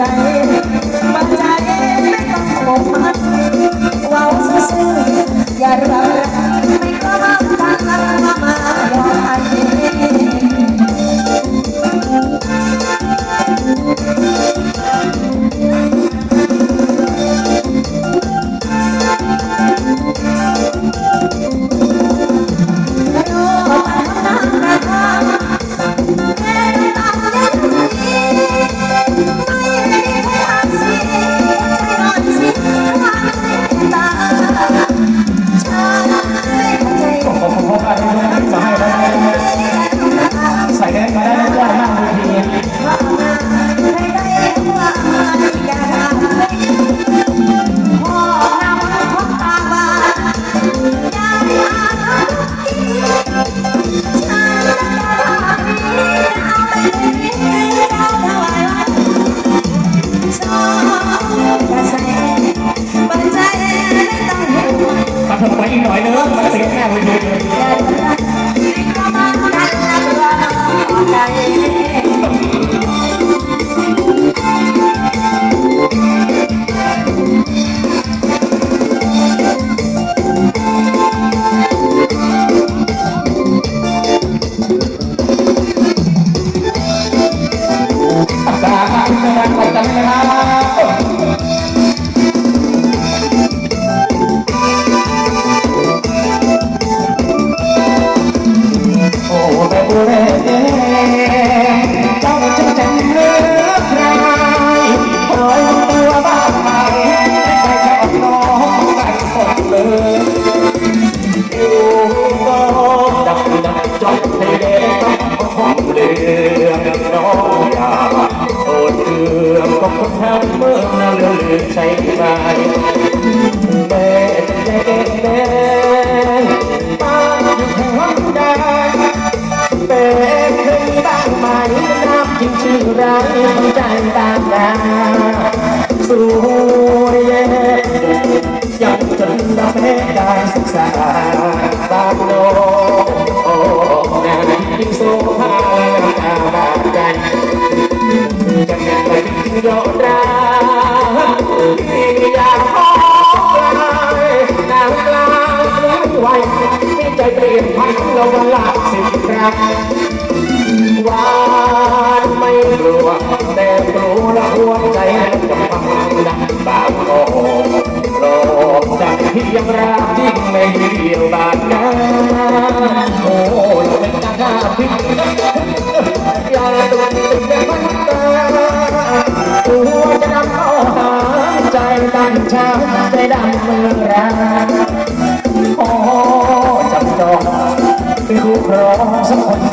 Saia ม ยอดรักที่อยากขอลายนางลาไว้ที่ใจเปลี่ยนพันเราวันละสิบครั้งหวานไม่กลัวแต่กลัวละหัวใจจะพังดังบางโลโลกจากที่ยังรักยิ่งไม่เดียวบาดาโ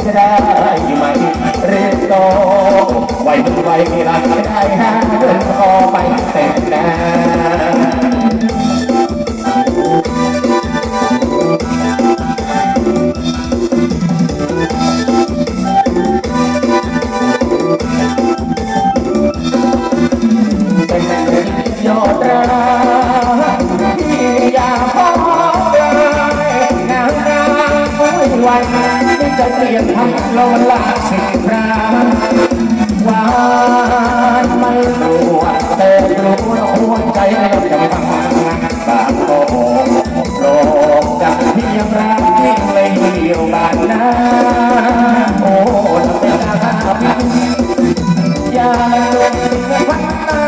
จะได้ไหมเรียนโต่อไว้มันไว้มีรักไม่ได้หาเดินคอไปแต่งงา เรียนทำโลนละสิบครั้งหวานไม่รู้แต่รู้หัวใจเราจะพังบางโลกโลกจากที่ยังรักยิ่งเลยเดียวบานนาโอ้ทำเป็นอาภิอย่าลงพันตา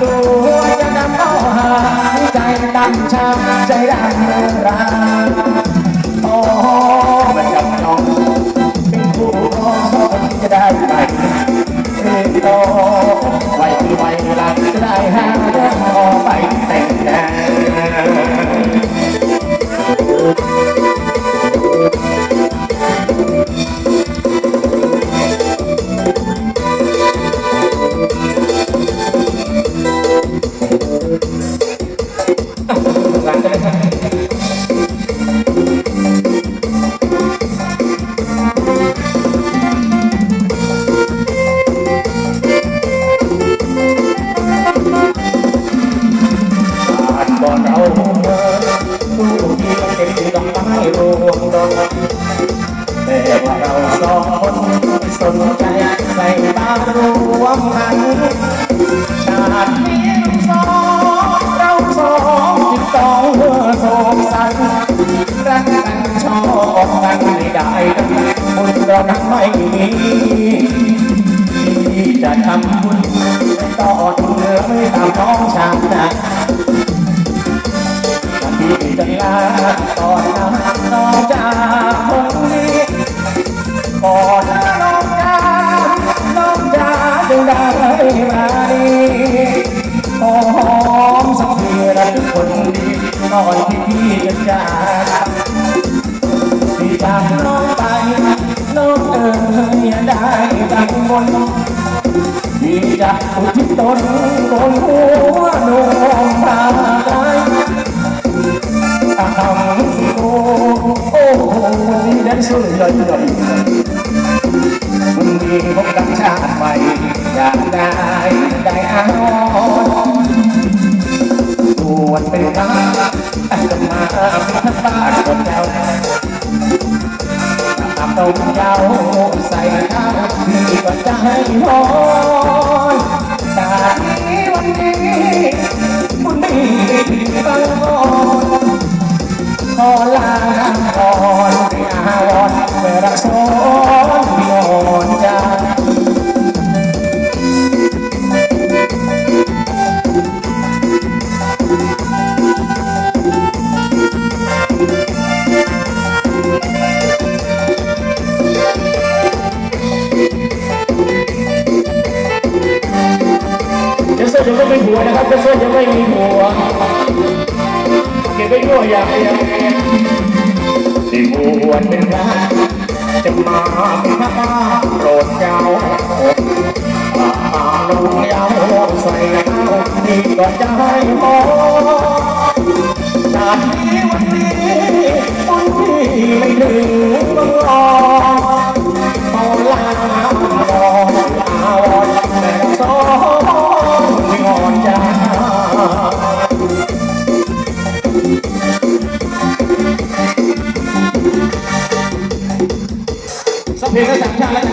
ตัวจะนำเข้าหาใจดำช้ำใจดำเมื่อรา ไว้ที่ไว้เวลาจะได้หา สอนสนใจใส่ตารวมกันชาตินี้ลูสองเราสองจิตต้องเมื่อสองสันรักกันชอบกันไม่ได้คนเรานั้นไม่มีที่จะทำบุญต่อเธอไม่ จะอุทิศตนบนหัวโนมพาไอาคำโอโอ้โหวันนี้ได้สุดเลยเลยวันนี้พบกับชาติให ไม่มีผัวนะครับเจสเซอร์ยังไม่มีผัวเก็บไว้ด้วยอย่างเดียวที่บวชเป็นพระจะมาเป็นพระบ้าโปรดเจ้าป่าลงยาวใส่ข้าวนี่ก็จะให้พอจากนี้วันนี้วันที่ไม่ถึงบังรอข สักเพลงก็สั่งชาติแล้ว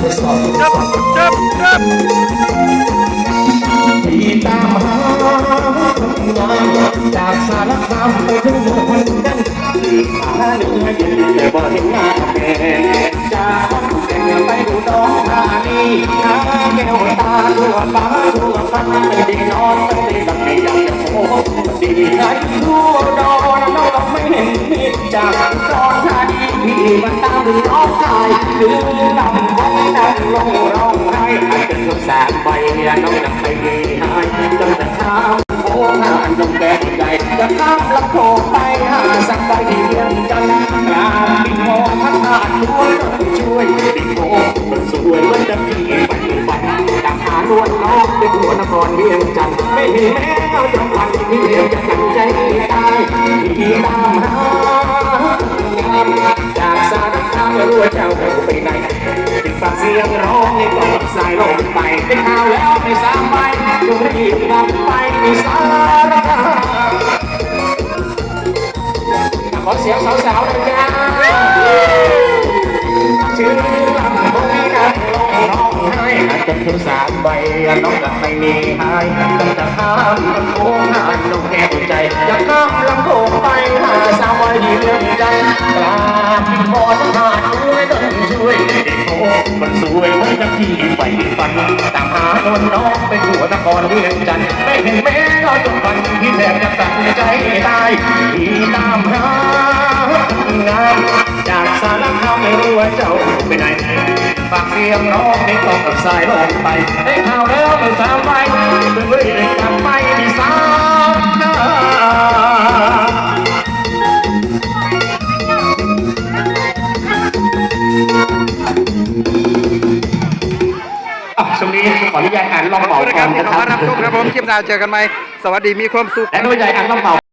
ทดสอบที่ตามหา คนงามจากสารคามไปถึงเมืองพันกันคือหาเหนือยินแต่บ่เห็นหน้าแม่จากแก่ไปดูน้องธานีหาแก้วตาทั่วฟ้าทั่วฟ้าไม่ได้นอนไม่ได้หลับไม่อยากจะโอ้ดีใจทั่วดอนน้องไม่เห็นพี่จากตอนธานีพี่มันตามน้องชายคือลำคงนั่งลงร้องไห้อาจจะสงสารไปน้องจะไปดีให้จนจะข้า โค้งหานงแก่ใหญ่จะข้ามลำโขงไปหาสักใบที่เรียนกันกลางปิดโมพัดผ่านช่วยช่วยปิดโมมันสวยมันจะพี่ไปไปตามหาลวนน้องเป็นหัวนครเวียงจันทร์ไม่เห็นแม้เอาจังหวัดที่เดียวจะสั่งใจตายที่ตามหาจากสารคามไม่รู้ว่าเจ้าไปไหน ยงร้องให้กลบสายลมไปได้ข่าวแล้วไม่สามใบจงรีบนำไปมีสารคามขอเสียงสาวๆหน่อยจ้าชื่อลำบงกันร้องไห้จนถึงสามใบน้องจะไม่มีหายต้องจะข้ามลำโพงหาลงแก้วใจอยากข้ามลำโพงไปหาสาวไว้ดีเรื่องใจกลาที่พอจะหาช่วยต้องช่วยเด็ก มันสวยเหมือนกับที่ไปฝันตามหาโนนน้องไปหัวนครเวียงจันทร์ไม่เห็นแม้เราจนฝันที่แทบจะตัดใจตายที่ตามหางามจากสารคามไม่รู้ว่าเจ้าไปไหนฝากเสียงร้องให้ตองกับสายลงไปได้ข่าวแล้วไม่สามใบเพื่อน ตอ่านล่องเป่าขอบก่คุอนณครับนะที่คเข้ารับมารับชมครับผมคลิปหน้าเจอกันใหม่สวัสดีมีความสุขและด้วยใจอ่านล่องเป่า